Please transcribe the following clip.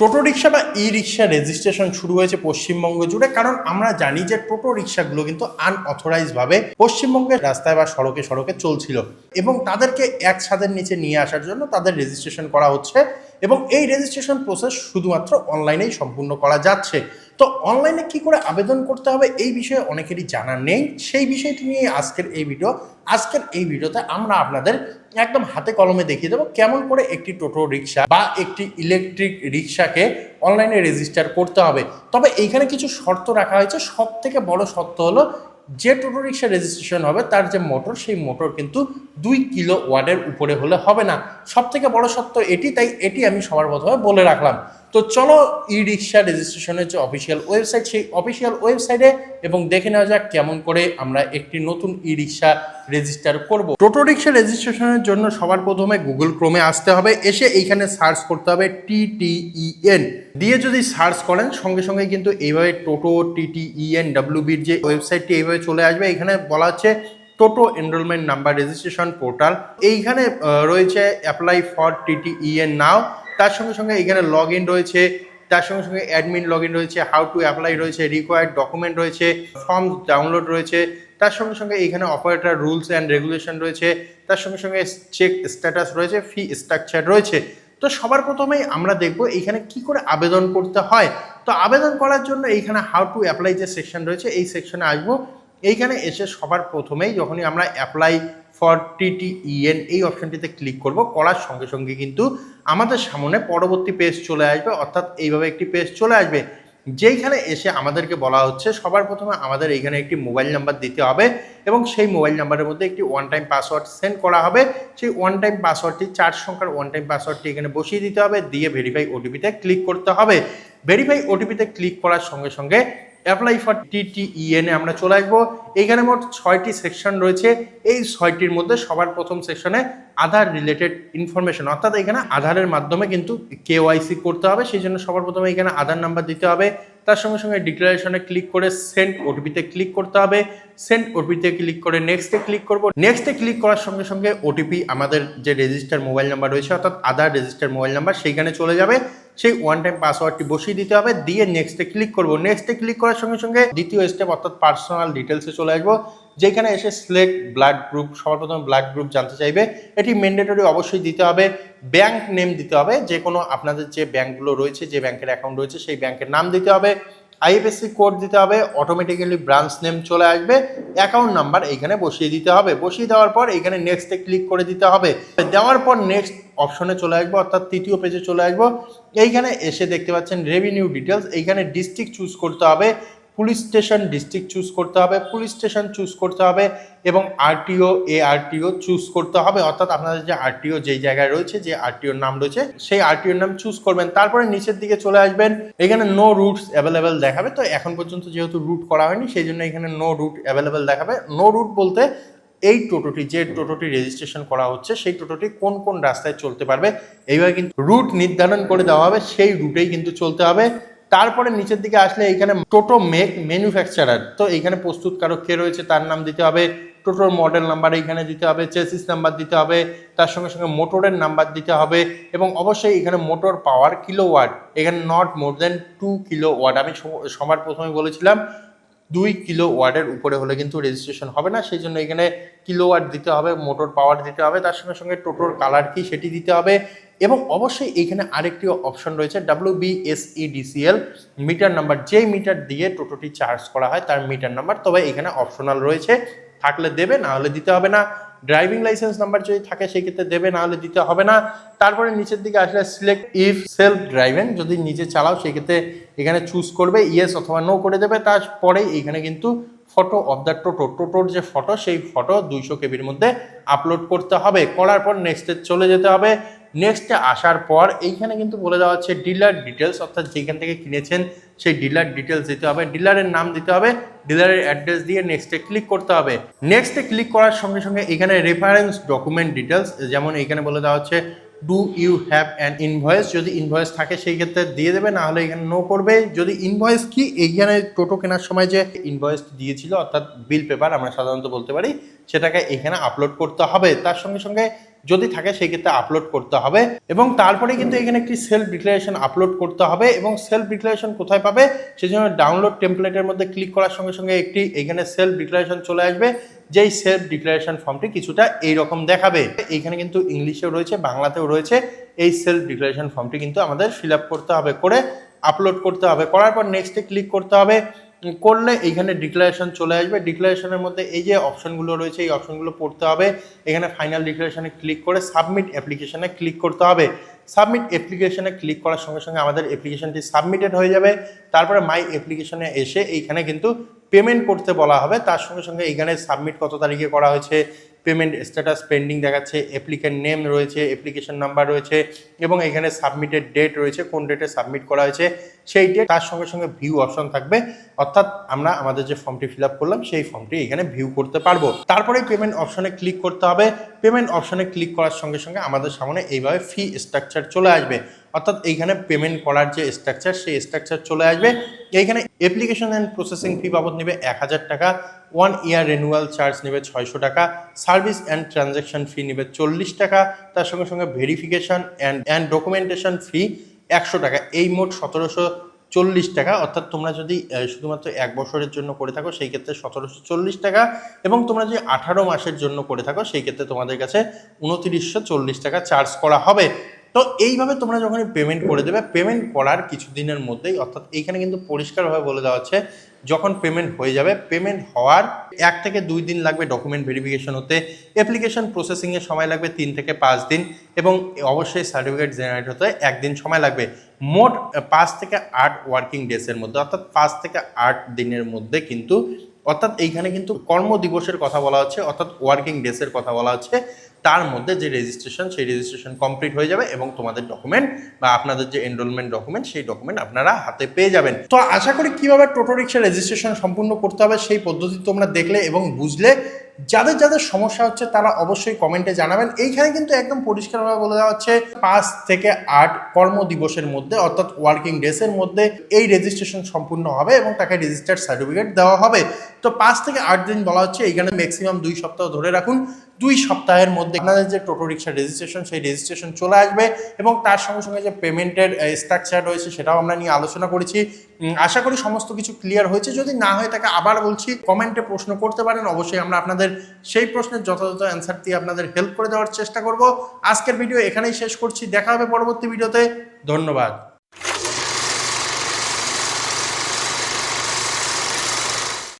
টোটো রিক্সা বা ই রিক্সা রেজিস্ট্রেশন শুরু হয়েছে পশ্চিমবঙ্গ জুড়ে, কারণ আমরা জানি যে টোটো রিক্সাগুলো কিন্তু আনঅথরাইজ ভাবে পশ্চিমবঙ্গের রাস্তায় বা সড়কে সড়কে চলছিল এবং তাদেরকে এক ছাদের নিচে নিয়ে আসার জন্য তাদের রেজিস্ট্রেশন করা হচ্ছে এবং এই রেজিস্ট্রেশন প্রসেস শুধুমাত্র অনলাইনেই সম্পূর্ণ করা যাচ্ছে। তো অনলাইনে কি করে আবেদন করতে হবে এই বিষয়ে অনেকেরই জানা নেই। সেই বিষয়টি নিয়ে আজকের এই ভিডিও আজকের এই ভিডিওতে আমরা আপনাদের একদম হাতে কলমে দেখিয়ে দেবো কেমন করে একটি টোটো রিক্সা বা একটি ইলেকট্রিক রিক্সাকে অনলাইনে রেজিস্টার করতে হবে। তবে এইখানে কিছু শর্ত রাখা হয়েছে। সব থেকে বড় শর্ত হলো, যে টোটো রিক্সা রেজিস্ট্রেশন হবে, তার যে মোটর সেই মোটর কিন্তু দুই কিলো ওয়ার্ডের উপরে হলে হবে না। সব থেকে বড় সত্য এটি, তাই এটি আমি সবার প্রথমে বলে রাখলাম। তো চলো ই রিক্সা রেজিস্ট্রেশনের যে অফিসিয়াল ওয়েবসাইট সেই অফিসিয়াল ওয়েবসাইটে এবং দেখে নেওয়া যাক কেমন করে আমরা একটি নতুন ই রিক্সা রেজিস্টার করব। টোটো রিক্সা রেজিস্ট্রেশনের জন্য সবার প্রথমে গুগল ক্রোমে আসতে হবে, এসে এইখানে সার্চ করতে হবে টিটিইএন দিয়ে যদি সার্চ করেন, সঙ্গে সঙ্গে কিন্তু এইভাবে টোটো টিটিইএন ডাব্লিউবির যে ওয়েবসাইটটি এইভাবে চলে আসবে এখানে বলা হচ্ছে toto enrolment number registration portal এইখানে রয়েছে অ্যাপ্লাই ফর টিটিইএন নাও তার সঙ্গে সঙ্গে এখানে লগ ইন রয়েছে, তার সঙ্গে সঙ্গে অ্যাডমিন লগ ইন রয়েছে হাউ টু অ্যাপ্লাই রয়েছে রিকোয়ার্ড ডকুমেন্ট রয়েছে ফর্ম ডাউনলোড রয়েছে, তার সঙ্গে সঙ্গে এখানে অপারেটার রুলস অ্যান্ড রেগুলেশন রয়েছে, তার সঙ্গে সঙ্গে চেক স্ট্যাটাস রয়েছে ফি স্ট্রাকচার রয়েছে। তো সবার প্রথমেই আমরা দেখব এইখানে কি করে আবেদন করতে হয়। তো আবেদন করার জন্য এইখানে হাউ টু অ্যাপ্লাই যে সেকশন রয়েছে, এই সেকশনে আসব। এইখানে এসে সবার প্রথমেই যখনই আমরা অ্যাপ্লাই ফর টিটিইএন এই অপশনটিতে ক্লিক করব। করার সঙ্গে সঙ্গে কিন্তু আমাদের সামনে পরবর্তী পেজ চলে আসবে, অর্থাৎ এইভাবে একটি পেজ চলে আসবে। যেইখানে এসে আমাদেরকে বলা হচ্ছে, সবার প্রথমে আমাদের এইখানে একটি মোবাইল নাম্বার দিতে হবে এবং সেই মোবাইল নাম্বারের মধ্যে একটি ওয়ান টাইম পাসওয়ার্ড সেন্ড করা হবে। সেই ওয়ান টাইম পাসওয়ার্ডটি চার সংখ্যার ওয়ান টাইম পাসওয়ার্ডটি এখানে বসিয়ে দিতে হবে। দিয়ে ভেরিফাই ওটিপিতে ক্লিক করতে হবে। ভেরিফাই ওটিপিতে ক্লিক করার সঙ্গে সঙ্গে অ্যাপ্লাই ফর টিটিইএন আমরা চলে আসব। এইখানে মোট ছয়টি সেকশন রয়েছে। এই ছয়টির মধ্যে সবার প্রথম সেকশনে আধার রিলেটেড ইনফরমেশন অর্থাৎ এখানে আধারের মাধ্যমে কিন্তু কেওয়াইসি করতে হবে, সেই জন্য সবার প্রথমে এখানে আধার নাম্বার দিতে হবে। তার সঙ্গে সঙ্গে ডিক্লারেশনে ক্লিক করে সেন্ড ওটিপিতে ক্লিক করতে হবে। সেন্ড ওটিপিতে ক্লিক করে নেক্সটে ক্লিক করব। নেক্সটে ক্লিক করার সঙ্গে সঙ্গে ওটিপি আমাদের যে রেজিস্টার মোবাইল নাম্বার রয়েছে, অর্থাৎ আধার রেজিস্টার মোবাইল নাম্বার সেইখানে চলে যাবে। সেই ওয়ান টাইম পাসওয়ার্ডটি বসিয়ে দিতে হবে, দিয়ে নেক্সটে ক্লিক করব। নেক্সটে ক্লিক করার সঙ্গে সঙ্গে দ্বিতীয় স্টেপ অর্থাৎ পার্সোনাল ডিটেলসে চলে আসব, যেখানে এসে সিলেক্ট ব্লাড গ্রুপ সবার প্রথমে ব্লাড গ্রুপ জানতে চাইবে। এটি ম্যান্ডেটরি অবশ্যই দিতে হবে। ব্যাংক নেম দিতে হবে যে কোনো আপনাদের যে ব্যাংকগুলো রয়েছে, যে ব্যাংকের অ্যাকাউন্ট রয়েছে, সেই ব্যাংকের নাম দিতে হবে আইএফএসসি কোড দিতে হবে অটোমেটিক্যালি ব্রাঞ্চ নেম চলে আসবে অ্যাকাউন্ট নাম্বার এইখানে বসিয়ে দিতে হবে, বসিয়ে দেওয়ার পর এখানে নেক্সটে ক্লিক করে দিতে হবে, দেওয়ার পর নেক্সট অপশনে চলে আসব, অর্থাৎ তৃতীয় পেজে চলে আসব, এইখানে এসে দেখতে পাচ্ছেন রেভিনিউ ডিটেলস এইখানে ডিস্ট্রিক্ট চুজ করতে হবে পুলিশ স্টেশন ডিস্ট্রিক্ট চুজ করতে হবে, পুলিশ স্টেশন চুজ করতে হবে এবং আরটিও এ আরটিও চুজ করতে হবে। অর্থাৎ আপনাদের যে আরটিও যেই জায়গায় রয়েছে, যে আরটিওর নাম রয়েছে, সেই আরটিওর নাম চুজ করবেন। তারপরে নিচের দিকে চলে আসবেন। এখানে নো রুটস অ্যাভেলেবেল দেখাবে। তো এখন পর্যন্ত যেহেতু রুট করা হয়নি, সেই জন্য এখানে নো রুট অ্যাভেলেবেল দেখাবে। নো রুট বলতে এই টোটোটি, যে টোটোটি রেজিস্ট্রেশন করা হচ্ছে, সেই টোটোটি কোন কোন রাস্তায় চলতে পারবে, এইভাবে কিন্তু রুট নির্ধারণ করে দেওয়া হবে। সেই রুটেই কিন্তু চলতে হবে। তারপরে নিচের দিকে আসলে এখানে টোটো মেক ম্যানুফ্যাকচারার। তো এখানে প্রস্তুতকারক কে রয়েছে তার নাম দিতে হবে। টোটোর মডেল নাম্বার এখানে দিতে হবে, চেসিস নাম্বার দিতে হবে, তার সঙ্গে সঙ্গে মোটরের নাম্বার দিতে হবে এবং অবশ্যই এখানে মোটর পাওয়ার কিলো ওয়াট এখানে not more than two kilowatt আমি সব- সবার প্রথমে বলেছিলাম, দুই কিলো ওয়ার্ডের উপরে হলে কিন্তু রেজিস্ট্রেশন হবে না। সেই জন্য এখানে কিলো ওয়াট দিতে হবে, মোটর পাওয়ার দিতে হবে, তার সঙ্গে সঙ্গে টোটোর কালার কি সেটি দিতে হবে। এবং অবশ্যই এখানে আরেকটি অপশন রয়েছে ডাব্লিউ বিএসইডিসিএল মিটার নাম্বার যেই মিটার দিয়ে টোটোটি চার্জ করা হয় তার মিটার নাম্বার তবে এখানে অপশনাল রয়েছে। থাকলে দেবে, না হলে দিতে হবে না। ড্রাইভিং লাইসেন্স নাম্বার যদি থাকে সেক্ষেত্রে দেবে, না হলে দিতে হবে না। তারপরে নিচের দিকে আসলে সিলেক্ট ইফ সেলফ ড্রাইভেন যদি নিজে চালাও সেক্ষেত্রে এখানে চুজ করবে ইয়েস অথবা নো করে দেবে। তারপরে এখানে কিন্তু ফটো অফ দ্য টোটো, টোটোর যে ফটো সেই ফটো দুইশো কেবির মধ্যে আপলোড করতে হবে। করার পর নেক্সটে চলে যেতে হবে। নেক্সটে আসার পর এইখানে কিন্তু বলে দেওয়া হচ্ছে ডিলার ডিটেলস অর্থাৎ যেখান থেকে কিনেছেন সেই ডিলার ডিটেলস দিতে হবে। ডিলারের নাম দিতে হবে ডিলারের অ্যাড্রেস দিয়ে নেক্সটে ক্লিক করতে হবে। নেক্সটে ক্লিক করার সঙ্গে সঙ্গে এখানে রেফারেন্স ডকুমেন্ট ডিটেলস যেমন এখানে বলে দেওয়া হচ্ছে do you have an invoice যদি ইনভয়েস থাকে সেই ক্ষেত্রে দিয়ে দেবে, না হলে এখানে নো করবে। যদি ইনভয়েস কি, এইখানে টোটো কেনার সময় যে ইনভয়েস দিয়েছিল, অর্থাৎ বিল পেপার আমরা সাধারণত বলতে পারি, সেটাকে এখানে আপলোড করতে হবে। তার সঙ্গে সঙ্গে যদি থাকে সেই ক্ষেত্রে আপলোড করতে হবে এবং তারপরে কিন্তু এখানে একটি সেলফ ডিক্লারেশন আপলোড করতে হবে এবং সেলফ ডিক্লারেশন কোথায় পাবে? সেই জন্য ডাউনলোড টেমপ্লেটের মধ্যে ক্লিক করার সঙ্গে সঙ্গে একটি এখানে সেলফ ডিক্লারেশন চলে আসবে। যেই সেলফ ডিক্লারেশন ফর্মটি কিছুটা এইরকম দেখাবে। এইখানে কিন্তু ইংলিশেও রয়েছে, বাংলাতেও রয়েছে। এই সেলফ ডিক্লারেশন ফর্মটি কিন্তু আমাদের ফিল করতে হবে করে আপলোড করতে হবে। করার পর নেক্সটে ক্লিক করতে হবে। করলে এইখানে ডিক্লারেশন চলে আসবে। ডিক্লারেশনের মধ্যে এই যে অপশনগুলো রয়েছে, এই অপশনগুলো পড়তে হবে। এখানে ফাইনাল ডিক্লারেশনে ক্লিক করে সাবমিট অ্যাপ্লিকেশনে ক্লিক করতে হবে। সাবমিট অ্যাপ্লিকেশনে ক্লিক করার সঙ্গে সঙ্গে আমাদের অ্যাপ্লিকেশনটি সাবমিটেড হয়ে যাবে। তারপরে মাই অ্যাপ্লিকেশনে এসে এইখানে কিন্তু পেমেন্ট করতে বলা হবে। তার সঙ্গে সঙ্গে এইখানে সাবমিট কত তারিখে করা হয়েছে পেমেন্ট স্ট্যাটাস পেন্ডিং দেখাচ্ছে অ্যাপ্লিকেন্ট নেম রয়েছে অ্যাপ্লিকেশন নাম্বার রয়েছে এবং এখানে সাবমিটেড ডেট রয়েছে, কোন ডেটে সাবমিট করা হয়েছে, সেই ডেট তার সঙ্গে সঙ্গে ভিউ অপশন থাকবে। অর্থাৎ আমরা আমাদের যে ফর্মটি ফিল করলাম, সেই ফর্মটি এখানে ভিউ করতে পারব। তারপরে পেমেন্ট অপশনে ক্লিক করতে হবে। পেমেন্ট অপশনে ক্লিক করার সঙ্গে সঙ্গে আমাদের সামনে এইভাবে ফি স্ট্রাকচার চলে আসবে। অর্থাৎ এইখানে পেমেন্ট করার যে স্ট্রাকচার সেই স্ট্রাকচার চলে আসবে। এইখানে অ্যাপ্লিকেশন অ্যান্ড প্রসেসিং ফি বাবদ নেবে এক হাজার টাকা ওয়ান ইয়ার রেনুয়াল চার্জ নেবে ছয়শো টাকা সার্ভিস অ্যান্ড ট্রানজ্যাকশন ফি নেবে চল্লিশ টাকা, তার সঙ্গে সঙ্গে verification and and documentation fee একশো টাকা। এই মোট সতেরোশো চল্লিশ টাকা, অর্থাৎ তোমরা যদি শুধুমাত্র এক বছরের জন্য করে থাকো, সেই ক্ষেত্রে সতেরোশো চল্লিশ টাকা এবং তোমরা যদি আঠারো মাসের জন্য করে থাকো, সেই ক্ষেত্রে তোমাদের কাছে উনত্রিশশো চল্লিশ টাকা চার্জ করা হবে। তো এইভাবে তোমরা যখন পেমেন্ট করে দেবে পেমেন্ট করার কিছুদিনের মধ্যেই, অর্থাৎ এইখানে কিন্তু পরিষ্কারভাবে বলে দেওয়া হচ্ছে, যখন পেমেন্ট হয়ে যাবে পেমেন্ট হওয়ার এক থেকে দুই দিন লাগবে ডকুমেন্ট ভেরিফিকেশন হতে অ্যাপ্লিকেশন প্রসেসিংয়ে সময় লাগবে তিন থেকে পাঁচ দিন, এবং অবশ্যই সার্টিফিকেট জেনারেট হতে একদিন সময় লাগবে। মোট পাঁচ থেকে আট ওয়ার্কিং ডেসের মধ্যে, অর্থাৎ পাঁচ থেকে আট দিনের মধ্যে কিন্তু অর্থাৎ এইখানে কিন্তু কর্ম দিবসের কথা বলা হচ্ছে, অর্থাৎ ওয়ার্কিং ডেসের কথা বলা হচ্ছে। তার মধ্যে যে রেজিস্ট্রেশন সেই রেজিস্ট্রেশন কমপ্লিট হয়ে যাবে এবং তোমাদের ডকুমেন্ট বা আপনাদের যে এনরোলমেন্ট ডকুমেন্ট সেই ডকুমেন্ট আপনারা হাতে পেয়ে যাবেন। তো আশা করি কীভাবে টোটো রিক্সা রেজিস্ট্রেশন সম্পূর্ণ করতে হবে সেই পদ্ধতি তোমরা দেখলে এবং বুঝলে। যাদের যাদের সমস্যা হচ্ছে তারা অবশ্যই কমেন্টে জানাবেন। এইখানে কিন্তু একদম পরিষ্কারভাবে বলে দেওয়া হচ্ছে, পাঁচ থেকে আট কর্ম দিবসের মধ্যে, অর্থাৎ ওয়ার্কিং ডেসের মধ্যে এই রেজিস্ট্রেশন সম্পূর্ণ হবে এবং তাকে রেজিস্টার্ড সার্টিফিকেট দেওয়া হবে। তো পাঁচ থেকে আট দিন বলা হচ্ছে, এইখানে ম্যাক্সিমাম দুই সপ্তাহ ধরে রাখুন। দুই সপ্তাহের মধ্যে আপনাদের যে টোটো রিক্সা রেজিস্ট্রেশন সেই রেজিস্ট্রেশন চলে আসবে এবং তার সঙ্গে সঙ্গে যে পেমেন্টের স্ট্রাকচার রয়েছে সেটাও আমরা নিয়ে আলোচনা করেছি। আশা করি সমস্ত কিছু ক্লিয়ার হয়েছে। যদি না হয়ে থাকে আবার বলছি, কমেন্টে প্রশ্ন করতে পারেন, অবশ্যই আমরা আপনাদের সেই প্রশ্নের যথাযথ অ্যান্সার দিয়ে আপনাদের হেল্প করে দেওয়ার চেষ্টা করব। আজকের ভিডিও এখানেই শেষ করছি। দেখা হবে পরবর্তী ভিডিওতে ধন্যবাদ।